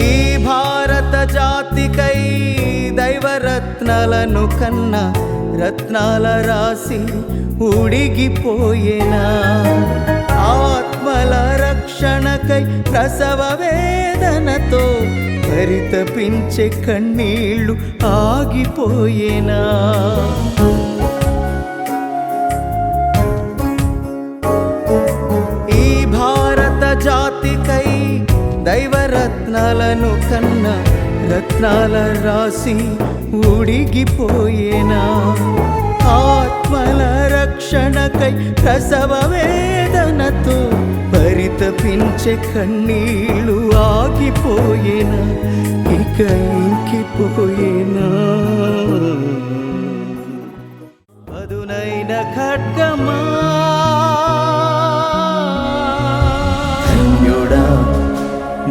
ఈ భారత జాతికై దైవరత్నాలను కన్నా రత్నాల రాసి ఉడిగిపోయేనా ఆత్మల రక్షణకై ప్రసవ వేదనతో పరితపించే కన్నీళ్ళు ఆగిపోయేనా? రత్నాలను కన్నా రత్నాల రాసి ఉడిగిపోయేనా ఆత్మల రక్షణకై ప్రసవ వేదనతో పరితపించే కన్నీళ్ళు ఆగిపోయేనా? ఇక ఇంకిపోయేనా? అదునైన ఖడ్గమా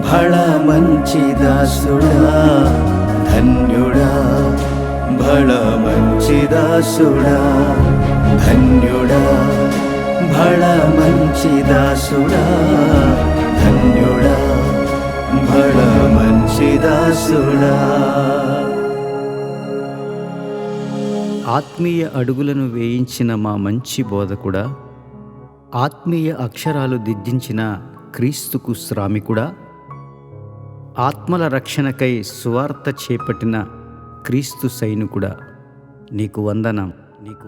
భళ మంచి దాసుడా ధన్యుడా భళ మంచి దాసుడా ధన్యుడా భళ మంచి దాసుడా ధన్యుడా భళ మంచి దాసుడా ఆత్మీయ అడుగులను వేయించిన మా మంచి బోధకుడా ఆత్మీయ అక్షరాలు దిద్దించిన క్రీస్తుకు శ్రామికుడా ఆత్మల రక్షణకై సువార్త చేపట్టిన క్రీస్తు సైనికుడా నీకు వందనం నీకు